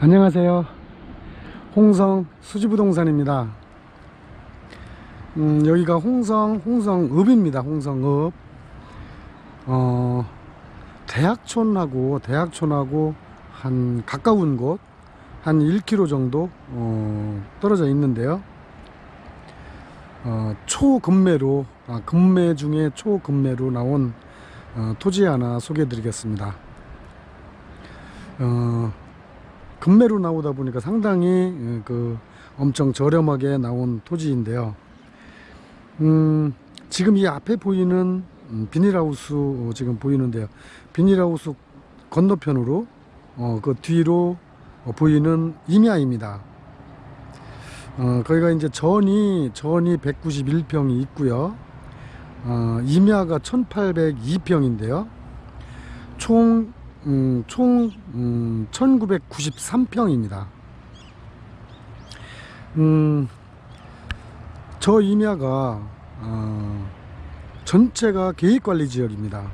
안녕하세요. 홍성 수지부동산입니다. 음, 여기가 홍성, 홍성읍입니다. 홍성읍. 어, 대학촌하고, 대학촌하고 한 가까운 곳, 한 1km 정도, 어, 떨어져 있는데요. 어, 초금매로, 아, 금매 중에 초금매로 나온 어, 토지 하나 소개해 드리겠습니다. 어, 금매로 나오다 보니까 상당히 예, 그 엄청 저렴하게 나온 토지인데요. 음, 지금 이 앞에 보이는 음, 비닐하우스 어, 지금 보이는데요. 비닐하우스 건너편으로 어, 그 뒤로 어, 보이는 임야입니다. 어, 거기가 이제 전이 전이 191평이 있고요. 어, 임야가 1802평인데요. 총 음, 총 음, 1993평입니다. 음, 저 임야가 어, 전체가 계획관리 지역입니다.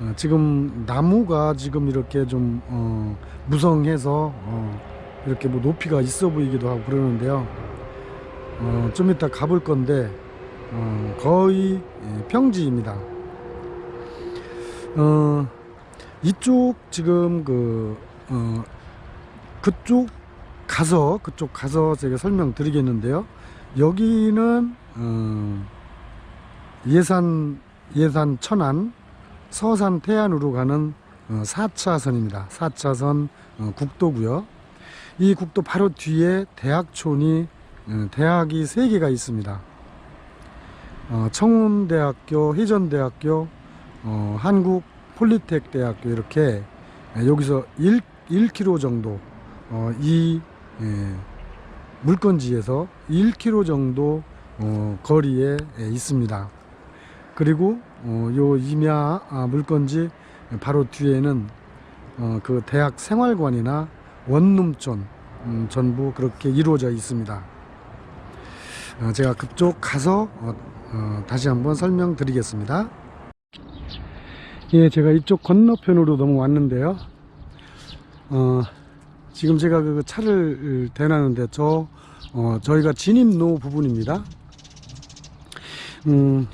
어, 지금 나무가 지금 이렇게 좀 어, 무성해서 어, 이렇게 뭐 높이가 있어 보이기도 하고 그러는데요. 어, 좀 이따 가볼 건데 어, 거의 예, 평지입니다. 어, 이쪽 지금 그 어, 그쪽 가서 그쪽 가서 제가 설명드리겠는데요. 여기는 어, 예산 예산 천안 서산 태안으로 가는 어, 4차선입니다. 4차선 어, 국도고요. 이 국도 바로 뒤에 대학촌이 어, 대학이 세 개가 있습니다. 어, 청운대학교, 희전대학교, 어, 한국 폴리텍 대학교 이렇게 여기서 1, 1km 정도 어, 이 예, 물건지에서 1km 정도 어, 거리에 예, 있습니다. 그리고 어, 요 임야 아, 물건지 바로 뒤에는 어, 그 대학 생활관이나 원룸촌 음, 전부 그렇게 이루어져 있습니다. 어, 제가 그쪽 가서 어, 어, 다시 한번 설명드리겠습니다. 예, 제가 이쪽 건너편으로 넘어왔는데요. 어, 지금 제가 그 차를 대놨는데 저 어, 저희가 진입로 부분입니다. 음,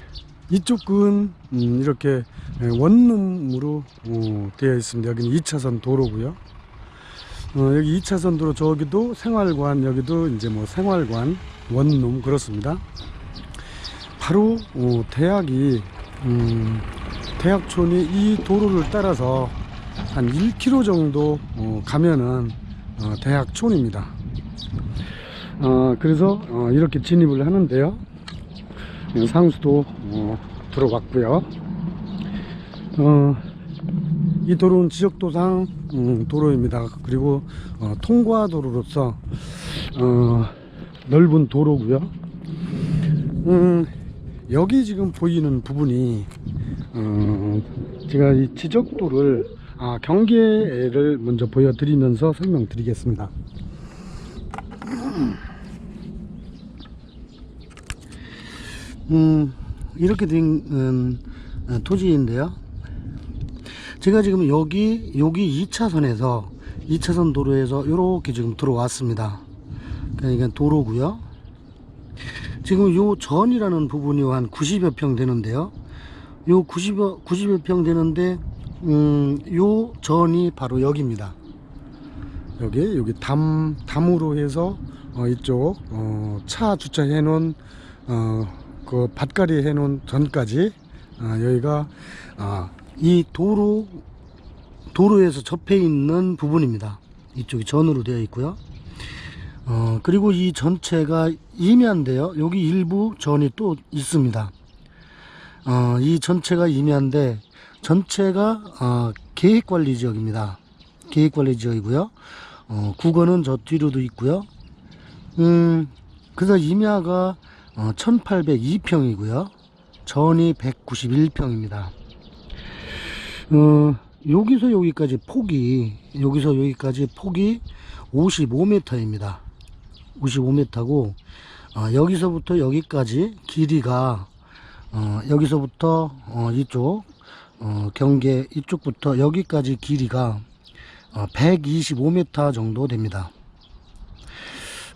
이쪽은 음, 이렇게 원룸으로 어, 되어 있습니다. 여기는 2차선 도로고요. 어, 여기 2차선 도로 저기도 생활관 여기도 이제 뭐 생활관 원룸 그렇습니다. 바로 어, 대학이 음, 대학촌이 이 도로를 따라서 한 1km 정도 어, 가면은 어, 대학촌입니다. 어, 그래서 어, 이렇게 진입을 하는데요. 어, 상수도 어, 들어갔고요. 어, 이 도로는 지적도상 음, 도로입니다. 그리고 어, 통과 도로로서 어, 넓은 도로고요. 음, 여기 지금 보이는 부분이 어, 제가 이 지적도를 아, 경계를 먼저 보여드리면서 설명드리겠습니다. 음, 이렇게 된 음, 어, 토지인데요. 제가 지금 여기 여기 2차선에서 2차선 도로에서 이렇게 지금 들어왔습니다. 그러니까 도로고요. 지금 요 전이라는 부분이 한 90여 평 되는데요. 요 90여 90여 평 되는데 음, 요 전이 바로 여기입니다. 여기 여기 담 담으로 해서 어, 이쪽 어, 차 주차해 놓은 어, 그 밭가리 해 놓은 전까지 아, 여기가 아, 이 도로 도로에서 접해 있는 부분입니다. 이쪽이 전으로 되어 있고요. 어, 그리고 이 전체가 임야인데요. 여기 일부 전이 또 있습니다. 어, 이 전체가 임야인데 전체가 어, 계획관리 지역입니다. 계획관리 지역이고요. 어, 국어는 저 뒤로도 있고요. 음, 그래서 임야가 어, 1802평이고요. 전이 191평입니다. 어, 여기서 여기까지 폭이 여기서 여기까지 폭이 55m입니다. 55m고 어, 여기서부터 여기까지 길이가 어, 여기서부터 어, 이쪽 어, 경계 이쪽부터 여기까지 길이가 어, 125m 정도 됩니다.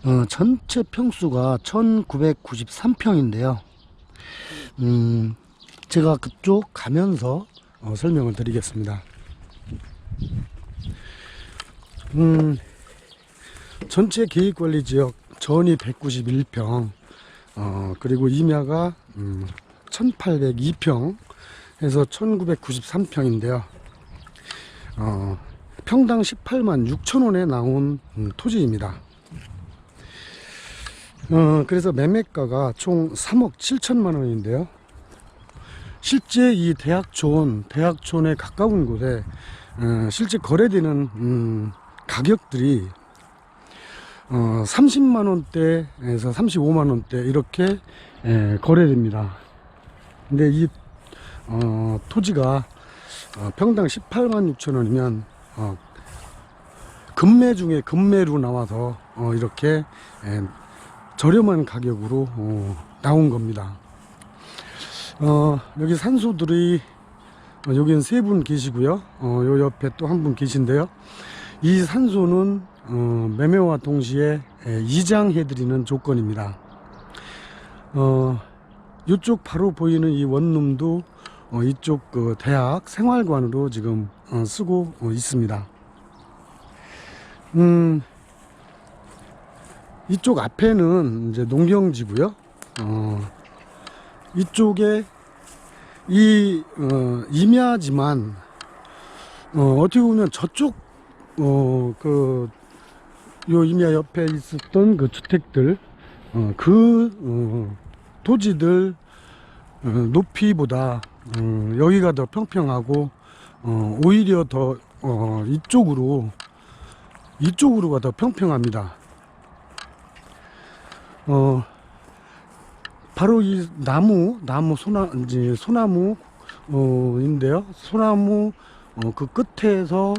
어, 전체 평수가 1993평인데요. 음, 제가 그쪽 가면서 어, 설명을 드리겠습니다. 음, 전체 계획관리 지역 전이 191평, 어, 그리고 임야가 음, 1802평 해서 1993평인데요. 어, 평당 18만 6천 원에 나온 음, 토지입니다. 어, 그래서 매매가가 총 3억 7천만 원인데요. 실제 이 대학촌, 대학촌에 가까운 곳에 어, 실제 거래되는 음, 가격들이 어, 30만 원대에서 35만 원대 이렇게 예, 거래됩니다. 근데 이 어, 토지가 어, 평당 18만 6천 원이면 어, 금매 중에 금매로 나와서 어, 이렇게 예, 저렴한 가격으로 어, 나온 겁니다. 어, 여기 산소들이 어, 여기는 세 분 계시고요. 어, 요 옆에 또 한 분 계신데요. 이 산소는 어, 매매와 동시에 예, 이장해드리는 조건입니다. 어, 이쪽 바로 보이는 이 원룸도 어, 이쪽 그 대학 생활관으로 지금 어, 쓰고 어, 있습니다. 음, 이쪽 앞에는 이제 농경지고요. 어, 이쪽에 이 어, 임야지만 어, 어떻게 보면 저쪽 어, 그, 요 임야 옆에 있었던 그 주택들, 어, 그, 어, 토지들, 어, 높이보다, 어, 여기가 더 평평하고, 어, 오히려 더, 어, 이쪽으로, 이쪽으로가 더 평평합니다. 어, 바로 이 나무, 나무, 소나, 이제 소나무, 어, 인데요. 소나무, 어, 그 끝에서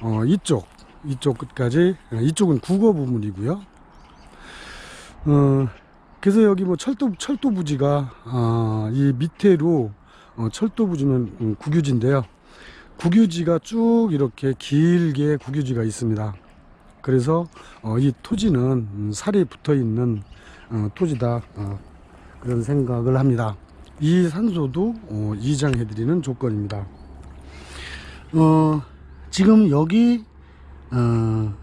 어, 이쪽, 이쪽 끝까지, 어, 이쪽은 국어 부분이고요. 어, 그래서 여기 뭐 철도, 철도 부지가, 어, 이 밑에로, 어, 철도 부지는 음, 국유지인데요. 국유지가 쭉 이렇게 길게 국유지가 있습니다. 그래서, 어, 이 토지는 음, 살이 붙어 있는, 어, 토지다. 어, 그런 생각을 합니다. 이 산소도, 어, 이장해 드리는 조건입니다. 어, 지금 여기 어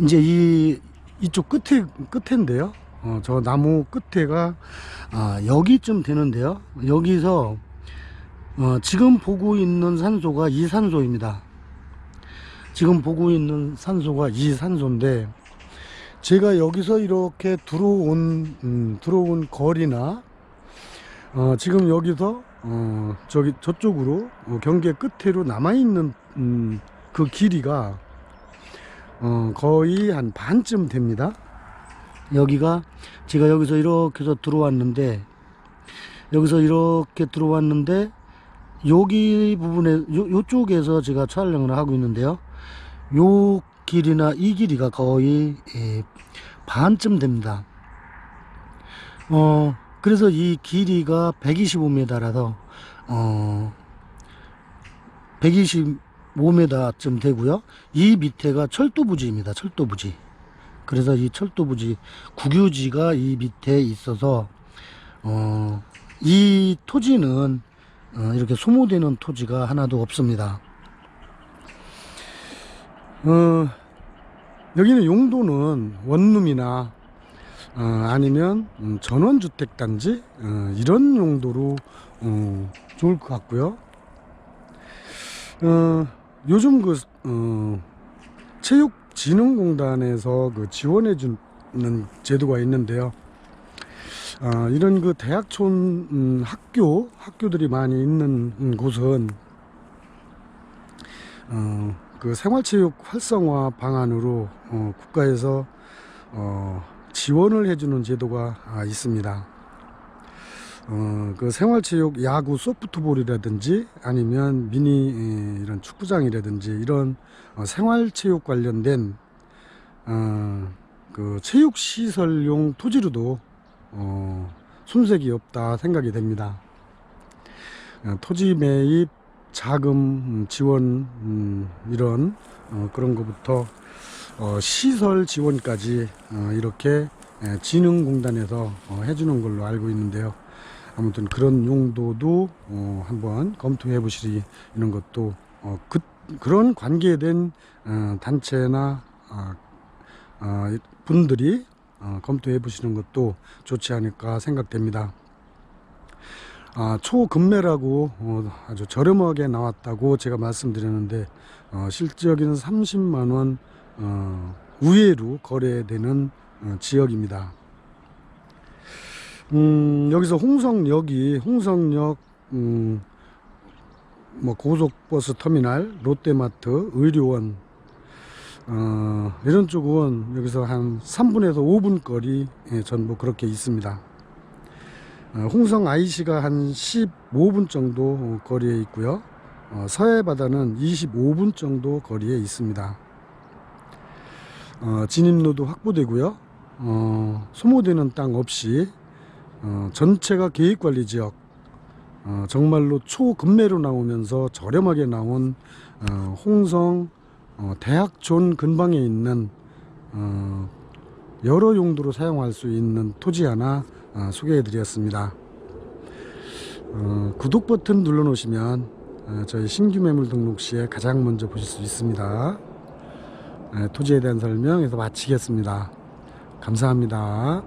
이제 이 이쪽 끝에 끝인데요. 어, 저 나무 끝에가 아, 여기쯤 되는데요. 여기서 어, 지금 보고 있는 산소가 이 산소입니다. 지금 보고 있는 산소가 이 산소인데 제가 여기서 이렇게 들어온 음, 들어온 거리나 어, 지금 여기서 어, 저기 저쪽으로 어, 경계 끝으로 남아 있는 음, 그 길이가 어, 거의 한 반쯤 됩니다. 여기가 제가 여기서 이렇게 해서 들어왔는데 여기서 이렇게 들어왔는데 여기 부분에 요, 요쪽에서 제가 촬영을 하고 있는데요. 요 길이나 이 길이가 거의 예, 반쯤 됩니다. 어 그래서 이 길이가 125m라서 어 125m쯤 되고요. 이 밑에가 철도부지입니다. 철도부지. 그래서 이 철도부지 국유지가 이 밑에 있어서 어, 이 토지는 어, 이렇게 소모되는 토지가 하나도 없습니다. 어, 여기는 용도는 원룸이나 어, 아니면 음, 전원주택단지 어, 이런 용도로 어, 좋을 것 같고요. 어, 요즘 그 어, 체육진흥공단에서 그 지원해 주는 제도가 있는데요. 어, 이런 그 대학촌 음, 학교 학교들이 많이 있는 음, 곳은 어, 그 생활체육 활성화 방안으로 어, 국가에서 어, 지원을 해주는 제도가 아, 있습니다. 어, 그 생활체육 야구 소프트볼이라든지 아니면 미니 에, 이런 축구장이라든지 이런 어, 생활체육 관련된 어, 그 체육시설용 토지로도 어, 손색이 없다 생각이 됩니다. 어, 토지 매입 자금 음, 지원 음, 이런 어, 그런 것부터 어, 시설 지원까지 어, 이렇게 예, 진흥공단에서 어, 해주는 걸로 알고 있는데요. 아무튼 그런 용도도 어, 한번 검토해 보시는 것도 어, 그, 그런 관계된 어, 단체나 아, 아, 분들이 어, 검토해 보시는 것도 좋지 않을까 생각됩니다. 아, 초금매라고 어, 아주 저렴하게 나왔다고 제가 말씀드렸는데 어, 실적인 30만 원 어, 우회로 거래되는 어, 지역입니다. 음, 여기서 홍성역이 홍성역 음, 뭐 고속버스 터미널, 롯데마트, 의료원 어, 이런 쪽은 여기서 한 3분에서 5분 거리 예, 전부 그렇게 있습니다. 어, 홍성 IC가 한 15분 정도 어, 거리에 있고요. 어, 서해 바다는 25분 정도 거리에 있습니다. 어, 진입로도 확보되고요. 어, 소모되는 땅 없이 어, 전체가 계획관리 지역 어, 정말로 초급매로 나오면서 저렴하게 나온 어, 홍성 어, 대학존 근방에 있는 어, 여러 용도로 사용할 수 있는 토지 하나 어, 소개해 드렸습니다. 어, 구독 버튼 눌러 놓으시면 어, 저희 신규 매물 등록 시에 가장 먼저 보실 수 있습니다. 예, 토지에 대한 설명에서 마치겠습니다. 감사합니다.